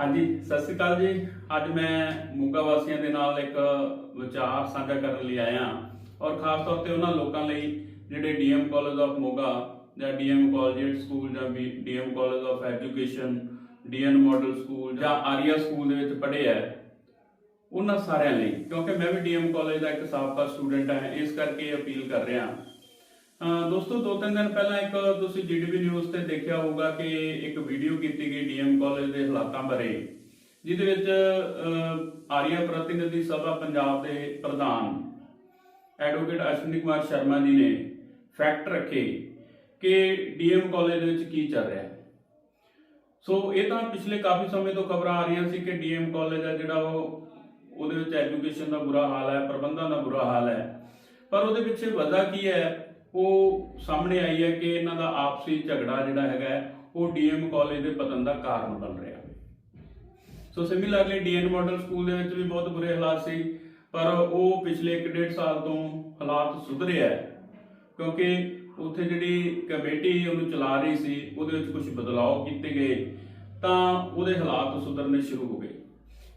ਹਾਂਜੀ, ਸਤਿ ਸ੍ਰੀ ਅਕਾਲ ਜੀ। ਅੱਜ ਮੈਂ ਮੋਗਾ ਵਾਸੀਆਂ ਦੇ ਨਾਲ ਇੱਕ ਵਿਚਾਰ ਸਾਂਝਾ ਕਰਨ ਲਈ ਆਇਆ ਔਰ ਖਾਸ ਤੌਰ ਤੇ ਉਹਨਾਂ ਲੋਕਾਂ ਲਈ ਜਿਹੜੇ ਡੀਐਮ ਕਾਲਜ ਆਫ ਮੋਗਾ ਜਾਂ ਡੀਐਮ ਕਾਲਜੇਟ ਸਕੂਲ ਜਾਂ DM college of education DN model school ਜਾਂ ਆਰੀਆ ਸਕੂਲ ਦੇ ਵਿੱਚ ਪੜ੍ਹੇ ਆ, ਉਹਨਾਂ ਸਾਰਿਆਂ ਲਈ, ਕਿਉਂਕਿ ਮੈਂ ਵੀ ਡੀਐਮ ਕਾਲਜ ਦਾ ਇੱਕ ਸਾਬਕਾ ਸਟੂਡੈਂਟ ਹਾਂ, ਇਸ ਕਰਕੇ ਅਪੀਲ ਕਰ ਰਿਹਾ ਦੋਸਤੋ, ਦੋ ਤਿੰਨ ਦਿਨ ਪਹਿਲਾਂ ਇੱਕ ਤੁਸੀਂ ਜੀਡੀਪੀ ਨਿਊਜ਼ ਤੇ ਦੇਖਿਆ ਹੋਊਗਾ ਕਿ ਇੱਕ ਵੀਡੀਓ ਕੀਤੀ ਗਈ ਡੀਐਮ ਕਾਲਜ ਦੇ ਹਾਲਾਤਾਂ ਬਾਰੇ, ਜਿਹਦੇ ਵਿੱਚ ਆਰੀਆ ਪ੍ਰਤੀਨਿਧੀ ਸਭਾ ਪੰਜਾਬ ਦੇ ਪ੍ਰਧਾਨ ਐਡਵੋਕੇਟ ਅਸ਼ਵਨੀ ਕੁਮਾਰ ਸ਼ਰਮਾ ਜੀ ਨੇ ਫੈਕਟ ਰੱਖੇ ਕਿ ਡੀਐਮ ਕਾਲਜ ਦੇ ਵਿੱਚ ਕੀ ਚੱਲ ਰਿਹਾ ਹੈ। ਸੋ ਇਹ ਤਾਂ ਪਿਛਲੇ ਕਾਫੀ ਸਮੇਂ ਤੋਂ ਖਬਰਾਂ ਆ ਰਹੀਆਂ ਸੀ ਕਿ ਡੀਐਮ ਕਾਲਜ ਹੈ ਜਿਹੜਾ ਉਹ, ਉਹਦੇ ਵਿੱਚ ਐਜੂਕੇਸ਼ਨ ਦਾ ਬੁਰਾ ਹਾਲ ਹੈ, ਪ੍ਰਬੰਧਾਂ ਦਾ ਬੁਰਾ ਹਾਲ ਹੈ। ਪਰ ਉਹਦੇ ਪਿੱਛੇ ਵਜ੍ਹਾ ਕੀ ਹੈ? ਉਹ ਸਾਹਮਣੇ ਆਈ ਹੈ ਕਿ ਇਹਨਾਂ ਦਾ ਆਪਸੀ ਝਗੜਾ ਜਿਹੜਾ ਹੈਗਾ ਹੈ, ਉਹ ਡੀਐਮ ਕਾਲਜ ਦੇ ਪਤਨ ਦਾ ਕਾਰਨ ਬਣ ਰਿਹਾ so similarly DN model school ਦੇ ਵਿੱਚ ਵੀ ਬਹੁਤ ਬੁਰੇ ਹਾਲਾਤ ਸੀ ਪਰ ਉਹ ਪਿਛਲੇ 1.5 ਸਾਲ ਤੋਂ ਹਾਲਾਤ ਸੁਧਰਿਆ ਕਿਉਂਕਿ ਉੱਥੇ ਜਿਹੜੀ ਕਮੇਟੀ ਉਹਨੂੰ ਚਲਾ ਰਹੀ ਸੀ ਉਹਦੇ ਵਿੱਚ ਕੁਝ ਬਦਲਾਅ ਕੀਤੇ ਗਏ ਤਾਂ ਉਹਦੇ ਹਾਲਾਤ ਸੁਧਰਨੇ ਸ਼ੁਰੂ ਹੋ ਗਏ।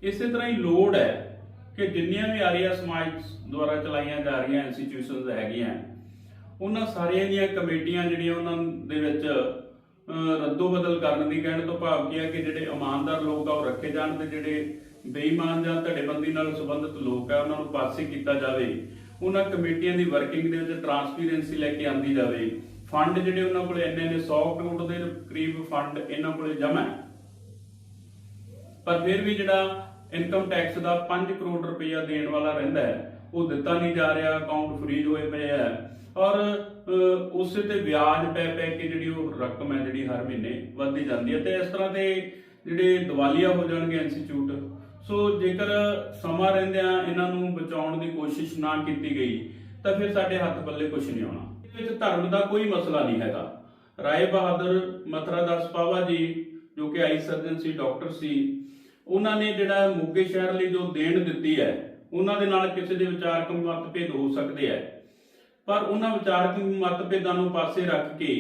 ਇਸੇ ਤਰ੍ਹਾਂ ਹੀ ਲੋੜ ਹੈ ਕਿ ਜਿੰਨੀਆਂ ਵੀ ਆਰੀਆ ਸਮਾਜ ਦੁਆਰਾ ਚਲਾਈਆਂ ਜਾ ਰਹੀਆਂ ਇੰਸਟੀਟਿਊਸ਼ਨਸ ਹੈਗੀਆਂ ਉਹਨਾਂ ਸਾਰੀਆਂ ਦੀਆਂ ਕਮੇਟੀਆਂ ਜਿਹੜੀਆਂ ਉਹਨਾਂ ਦੇ ਵਿੱਚ ਰੱਦੋ ਬਦਲ ਕਰਨ ਦੀ ਕਹਿਣ ਤੋਂ ਭਾਵ ਕੀ ਹੈ ਕਿ ਜਿਹੜੇ ਇਮਾਨਦਾਰ ਲੋਕ ਆ, ਉਹ ਰੱਖੇ ਜਾਣ ਤੇ ਜਿਹੜੇ ਬੇਈਮਾਨ ਜਾਂ ਧੜੇਬੰਦੀ ਨਾਲ ਸੰਬੰਧਿਤ ਲੋਕ ਆ, ਉਹਨਾਂ ਨੂੰ ਪਾਸੇ ਕੀਤਾ ਜਾਵੇ। ਉਹਨਾਂ ਕਮੇਟੀਆਂ ਦੀ ਵਰਕਿੰਗ ਦੇ ਵਿੱਚ ਟਰਾਂਸਪੇਰੈਂਸੀ ਲੈ ਕੇ ਆਂਦੀ ਜਾਵੇ। ਫੰਡ ਜਿਹੜੇ ਉਹਨਾਂ ਕੋਲੇ ਇੰਨੇ ਨੇ 100 ਕਰੋੜ ਦੇ ਕਰੀਬ ਫੰਡ ਇਹਨਾਂ ਕੋਲੇ ਜਮ੍ਹਾਂ ਪਰ ਫਿਰ ਵੀ ਜਿਹੜਾ ਇਨਕਮ ਟੈਕਸ ਦਾ 5 ਕਰੋੜ ਰੁਪਇਆ ਦੇਣ ਵਾਲਾ ਰਹਿੰਦਾ ਹੈ, ਉਹ ਦਿੱਤਾ ਨਹੀਂ ਜਾ ਰਿਹਾ ਅਕਾਊਂਟ ਫਰੀਜ਼ ਹੋਏ ਪਏ ਆ ਔਰ ਉਸੇ ਤੇ ਵਿਆਜ ਪੈ ਪੈ ਕੇ ਜਿਹੜੀ ਉਹ ਰਕਮ ਹੈ ਜਿਹੜੀ ਹਰ ਮਹੀਨੇ ਵੱਧਦੀ ਜਾਂਦੀ ਹੈ ਤੇ ਇਸ ਤਰ੍ਹਾਂ ਦੇ ਜਿਹੜੇ ਦਿਵਾਲੀਆ ਹੋ ਜਾਣਗੇ ਇੰਸਟੀਚਿਊਟ ਸੋ ਜੇਕਰ ਸਮਾਂ ਰਹਿੰਦਿਆਂ ਇਹਨਾਂ ਨੂੰ ਬਚਾਉਣ ਦੀ ਕੋਸ਼ਿਸ਼ ਨਾ ਕੀਤੀ ਗਈ, ਤਾਂ ਫਿਰ ਸਾਡੇ ਹੱਥ ਪੱਲੇ ਕੁਝ ਨਹੀਂ ਆਉਣਾ। ਇਹਦੇ ਵਿੱਚ ਧਰਮ ਦਾ ਕੋਈ ਮਸਲਾ ਨਹੀਂ ਹੈਗਾ। ਰਾਏ ਬਹਾਦਰ ਮਥਰਾ ਦਾਸ ਪਾਵਾ ਜੀ, ਜੋ ਕਿ ਆਈ ਸਰਜਨ ਸੀ, ਡਾਕਟਰ ਸੀ, ਉਹਨਾਂ ਨੇ ਜਿਹੜਾ ਮੋਗੇ ਸ਼ਹਿਰ ਲਈ ਜੋ ਦੇਣ ਦਿੱਤੀ ਹੈ, ਉਹਨਾਂ ਦੇ ਨਾਲ ਕਿਸੇ ਦੇ ਵਿਚਾਰਕ ਮਤਭੇਦ ਹੋ ਸਕਦੇ ਹੈ। ਪਰ ਉਹਨਾਂ ਵਿਚਾਰਕ ਮਤਭੇਦਾਂ ਨੂੰ ਪਾਸੇ ਰੱਖ ਕੇ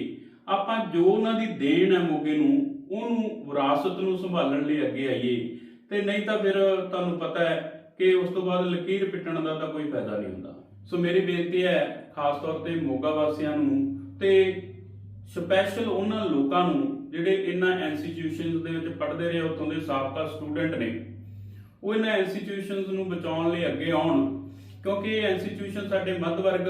ਆਪਾਂ ਜੋ ਉਹਨਾਂ ਦੀ ਦੇਣ ਹੈ ਮੋਗੇ ਨੂੰ, ਉਹਨੂੰ ਵਿਰਾਸਤ ਨੂੰ ਸੰਭਾਲਣ ਲਈ ਅੱਗੇ ਆਈਏ। ਤੇ ਨਹੀਂ ਤਾਂ ਫਿਰ ਤੁਹਾਨੂੰ ਪਤਾ ਹੈ ਕਿ ਉਸ ਤੋਂ ਬਾਅਦ ਲਕੀਰ ਪਿੱਟਣ ਦਾ ਤਾਂ ਕੋਈ ਫਾਇਦਾ ਨਹੀਂ ਹੁੰਦਾ। ਸੋ ਮੇਰੀ ਬੇਨਤੀ ਹੈ, ਖਾਸ ਤੌਰ ਤੇ ਮੋਗਾ ਵਾਸੀਆਂ ਨੂੰ ਤੇ ਸਪੈਸ਼ਲ ਉਹਨਾਂ ਲੋਕਾਂ ਨੂੰ ਜਿਹੜੇ ਇਹਨਾਂ ਇੰਸਟੀਟਿਊਸ਼ਨਸ ਦੇ ਵਿੱਚ ਪੜ੍ਹਦੇ ਰਹੇ, ਉੱਥੋਂ ਦੇ ਸਾਬਕਾ ਸਟੂਡੈਂਟ ਨੇ, ਉਹ ਇਹਨਾਂ ਇੰਸਟੀਟਿਊਸ਼ਨਸ ਨੂੰ ਬਚਾਉਣ ਲਈ ਅੱਗੇ ਆਉਣ। ਕਿਉਂਕਿ ਇਹ ਇੰਸਟੀਟਿਊਸ਼ਨ ਸਾਡੇ ਮੱਧ ਵਰਗ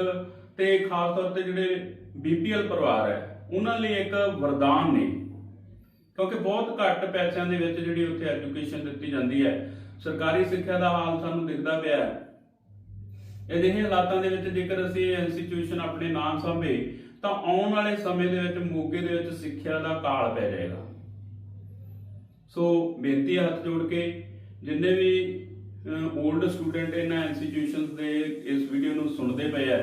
ਤੇ ਖਾਸ ਤੌਰ ਤੇ ਜਿਹੜੇ ਬੀਪੀਐਲ ਪਰਿਵਾਰ ਹੈ, ਉਹਨਾਂ ਲਈ ਇੱਕ ਵਰਦਾਨ ਨੇ। ਕਿਉਂਕਿ ਬਹੁਤ ਘੱਟ ਪੈਸਿਆਂ ਦੇ ਵਿੱਚ ਜਿਹੜੀ ਉੱਥੇ ਐਜੂਕੇਸ਼ਨ ਦਿੱਤੀ ਜਾਂਦੀ ਹੈ, ਸਰਕਾਰੀ ਸਿੱਖਿਆ ਦਾ ਹਾਲ ਸਾਨੂੰ ਦਿਖਦਾ ਪਿਆ ਹੈ। ਅਜਿਹੇ ਹਾਲਾਤਾਂ ਦੇ ਵਿੱਚ ਜੇਕਰ ਅਸੀਂ ਇਹ ਇੰਸਟੀਟਿਊਸ਼ਨ ਆਪਣੇ ਨਾਮ ਸਾਂਭੇ, ਤਾਂ ਆਉਣ ਵਾਲੇ ਸਮੇਂ ਦੇ ਵਿੱਚ ਮੋਗੇ ਦੇ ਵਿੱਚ ਸਿੱਖਿਆ ਦਾ ਕਾਲ ਪੈ ਜਾਏਗਾ। ਸੋ ਬੇਨਤੀ ਹੱਥ ਜੋੜ ਕੇ, ਜਿੰਨੇ ਵੀ 올ਡ ਸਟੂਡੈਂਟ ਇਹਨਾਂ ਇੰਸਟੀਟਿਊਸ਼ਨਸ ਦੇ ਇਸ ਵੀਡੀਓ ਨੂੰ ਸੁਣਦੇ ਪਏ ਆ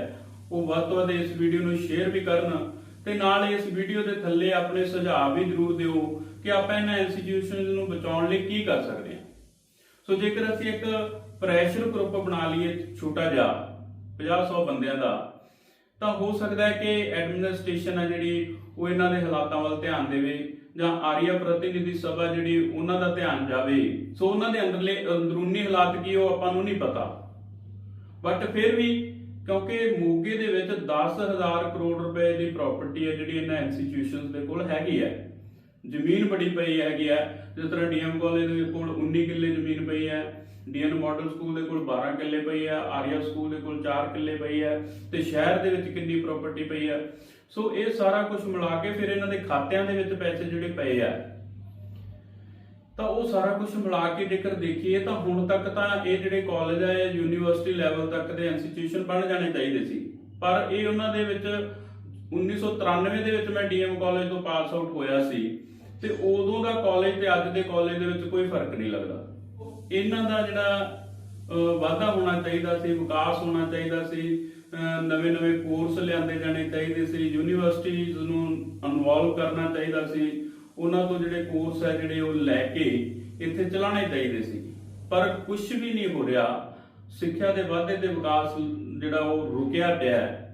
ਉਹ ਵੱਧ ਤੋਂ ਵੱਧ ਇਸ ਵੀਡੀਓ ਨੂੰ ਸ਼ੇਅਰ ਵੀ ਕਰਨ ਤੇ ਨਾਲ ਇਸ ਵੀਡੀਓ ਦੇ ਥੱਲੇ ਆਪਣੇ ਸੁਝਾਅ ਵੀ ਜ਼ਰੂਰ ਦਿਓ ਕਿ ਆਪਾਂ ਇਹਨਾਂ ਇੰਸਟੀਟਿਊਸ਼ਨਸ ਨੂੰ ਬਚਾਉਣ ਲਈ ਕੀ ਕਰ ਸਕਦੇ ਹਾਂ। ਸੋ ਜੇਕਰ ਅਸੀਂ ਇੱਕ ਪ੍ਰੈਸ਼ਰ ਗਰੁੱਪ ਬਣਾ ਲਈਏ ਛੋਟਾ ਜਿਹਾ 50-100 ਬੰਦਿਆਂ ਦਾ, ਤਾਂ ਹੋ ਸਕਦਾ ਹੈ ਕਿ ਐਡਮਿਨਿਸਟ੍ਰੇਸ਼ਨ ਹੈ ਜਿਹੜੀ ਉਹ ਇਹਨਾਂ ਦੇ ਹਾਲਾਤਾਂ ਵੱਲ ਧਿਆਨ ਦੇਵੇ ਜਾਂ ਆਰੀਆ ਪ੍ਰਤੀਨਿਧੀ ਸਭਾ ਜਿਹੜੀ ਉਹਨਾਂ ਦਾ ਧਿਆਨ ਜਾਵੇ। ਸੋ ਉਹਨਾਂ ਦੇ ਅੰਦਰਲੇ ਅੰਦਰੂਨੀ ਹਾਲਾਤ ਕੀ ਉਹ ਆਪਾਂ ਨੂੰ ਨਹੀਂ ਪਤਾ। ਬਟ ਫਿਰ ਵੀ ਕਿਉਂਕਿ ਮੋਗੇ ਦੇ ਵਿੱਚ 10000 ਕਰੋੜ ਰੁਪਏ ਦੀ ਪ੍ਰਾਪਰਟੀ ਹੈ ਜਿਹੜੀ ਇਹਨਾਂ ਇੰਸਟੀਟਿਊਸ਼ਨਸ ਦੇ ਕੋਲ ਹੈਗੀ ਹੈ। ਜ਼ਮੀਨ ਬੜੀ ਪਈ ਹੈਗੀ ਹੈ। ਜਿਸ ਤਰ੍ਹਾਂ ਡੀਐਮ ਕਾਲਜ ਦੇ ਕੋਲ 19 ਕਿੱਲੇ ਜ਼ਮੀਨ ਪਈ ਹੈ। ਡੀਐਨ ਮਾਡਲ ਸਕੂਲ ਦੇ ਕੋਲ 12 ਕਿੱਲੇ ਪਈ ਹੈ। ਆਰੀਆ ਸਕੂਲ ਦੇ ਕੋਲ 4 ਕਿੱਲੇ ਪਈ ਹੈ ਤੇ ਸ਼ਹਿਰ ਦੇ ਵਿੱਚ ਕਿੰਨੀ ਪ੍ਰਾਪਰਟੀ ਪਈ ਹੈ। ਸੋ ਇਹ ਸਾਰਾ ਕੁਝ ਮਿਲਾ ਕੇ ਫਿਰ ਇਹਨਾਂ ਦੇ ਖਾਤਿਆਂ ਦੇ ਵਿੱਚ ਪੈਸੇ ਜਿਹੜੇ ਪਏ ਆ। ਤਾਂ ਉਹ ਸਾਰਾ ਕੁਝ ਮਿਲਾ ਕੇ ਜੇਕਰ ਦੇਖੀਏ ਤਾਂ ਹੁਣ ਤੱਕ ਤਾਂ ਇਹ ਜਿਹੜੇ ਕਾਲਜ ਆ, ਇਹ ਯੂਨੀਵਰਸਿਟੀ ਲੈਵਲ ਤੱਕ ਦੇ ਇੰਸਟੀਟਿਊਸ਼ਨ ਬਣ ਜਾਣੇ ਚਾਹੀਦੇ ਸੀ। ਪਰ ਇਹ ਉਹਨਾਂ ਦੇ ਵਿੱਚ 1993 ਦੇ ਵਿੱਚ ਮੈਂ ਡੀਐਮ ਕਾਲਜ ਤੋਂ ਪਾਸ ਆਊਟ ਹੋਇਆ ਸੀ ਤੇ ਉਦੋਂ ਦਾ ਕਾਲਜ ਤੇ ਅੱਜ ਦੇ ਕਾਲਜ ਦੇ ਵਿੱਚ ਕੋਈ ਫ਼ਰਕ ਨਹੀਂ ਲੱਗਦਾ। ਇਹਨਾਂ ਦਾ ਜਿਹੜਾ ਵਾਧਾ ਹੋਣਾ ਚਾਹੀਦਾ ਸੀ, ਵਿਕਾਸ ਹੋਣਾ ਚਾਹੀਦਾ ਸੀ ਨਵੇਂ ਨਵੇਂ ਕੋਰਸ ਲਿਆਂਦੇ ਜਾਣੇ ਚਾਹੀਦੇ ਸੀ ਯੂਨੀਵਰਸਿਟੀਜ਼ ਨੂੰ ਇਨਵੋਲਵ ਕਰਨਾ ਚਾਹੀਦਾ ਸੀ। ਉਹਨਾਂ ਤੋਂ ਜਿਹੜੇ ਕੋਰਸ ਹੈ ਜਿਹੜੇ ਉਹ ਲੈ ਕੇ ਇੱਥੇ ਚਲਾਣੇ ਚਾਹੀਦੇ ਸੀ। ਪਰ ਕੁਝ ਵੀ ਨਹੀਂ ਹੋ ਰਿਹਾ। ਸਿੱਖਿਆ ਦੇ ਵਾਧੇ ਤੇ ਵਿਕਾਸ ਜਿਹੜਾ ਉਹ ਰੁਕਿਆ ਪਿਆ ਹੈ।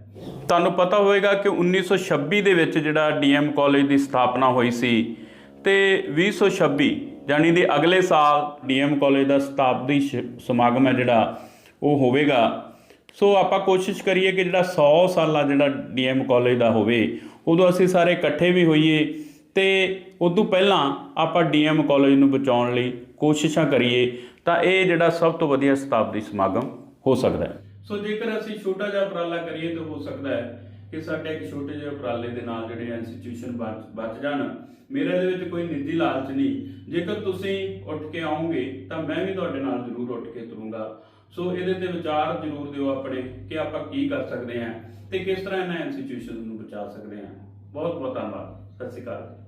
ਤੁਹਾਨੂੰ ਪਤਾ ਹੋਵੇਗਾ ਕਿ 1926 ਦੇ ਵਿੱਚ ਜਿਹੜਾ ਡੀਐਮ ਕਾਲਜ ਦੀ ਸਥਾਪਨਾ ਹੋਈ ਸੀ ਤੇ 2026 ਜਾਣੀ ਦੇ ਅਗਲੇ ਸਾਲ ਡੀਐਮ ਕਾਲਜ ਦਾ ਸ਼ਤਾਬਦੀ ਸ਼- ਸਮਾਗਮ ਹੈ ਜਿਹੜਾ ਉਹ ਹੋਵੇਗਾ। ਸੋ ਆਪਾਂ ਕੋਸ਼ਿਸ਼ ਕਰੀਏ ਕਿ ਜਿਹੜਾ 100 ਸਾਲਾ ਜਿਹੜਾ ਡੀਐਮ ਕਾਲਜ ਦਾ ਹੋਵੇ, ਉਦੋਂ ਅਸੀਂ ਸਾਰੇ ਇਕੱਠੇ ਵੀ ਹੋਈਏ। ਤੇ ਤੋਂ ਪਹਿਲਾਂ ਆਪਾਂ ਡੀਐਮ ਕਾਲਜ ਨੂੰ ਬਚਾਉਣ ਲਈ ਕੋਸ਼ਿਸ਼ਾਂ ਕਰੀਏ ਤਾਂ ਇਹ ਜਿਹੜਾ ਸਭ ਤੋਂ ਵਧੀਆ ਸ਼ਤਾਬਦੀ ਸਮਾਗਮ ਹੋ ਸਕਦਾ ਹੈ। ਸੋ ਜੇਕਰ ਅਸੀਂ ਛੋਟਾ ਜਿਹਾ ਉਪਰਾਲਾ ਕਰੀਏ ਤਾਂ ਹੋ ਸਕਦਾ ਹੈ ਕਿ ਸਾਡੇ ਇੱਕ ਛੋਟੇ ਜਿਹੇ ਉਪਰਾਲੇ ਦੇ ਨਾਲ ਜਿਹੜੇ ਇੰਸਟੀਟਿਊਸ਼ਨ ਬਚ ਬਚ ਜਾਣ। ਮੇਰੇ ਦੇ ਵਿੱਚ ਕੋਈ ਨਿੱਜੀ ਲਾਲਚ ਨਹੀਂ। ਜੇਕਰ ਤੁਸੀਂ ਉੱਠ ਕੇ ਆਓਗੇ ਤਾਂ ਮੈਂ ਵੀ ਤੁਹਾਡੇ ਨਾਲ ਜ਼ਰੂਰ ਉੱਠ ਕੇ ਤੁਰੂੰਗਾ। ਸੋ ਇਹਦੇ ਤੇ ਵਿਚਾਰ ਜ਼ਰੂਰ ਦਿਓ ਆਪਣੇ ਕਿ ਆਪਾਂ ਕੀ ਕਰ ਸਕਦੇ ਹਾਂ ਤੇ ਕਿਸ ਤਰ੍ਹਾਂ ਇਹਨਾਂ ਇੰਸਟੀਟਿਊਸ਼ਨ ਨੂੰ ਬਚਾ ਸਕਦੇ ਹਾਂ। ਬਹੁਤ ਬਹੁਤ ਧੰਨਵਾਦ। ਸਤਿ ਸ਼੍ਰੀ ਅਕਾਲ।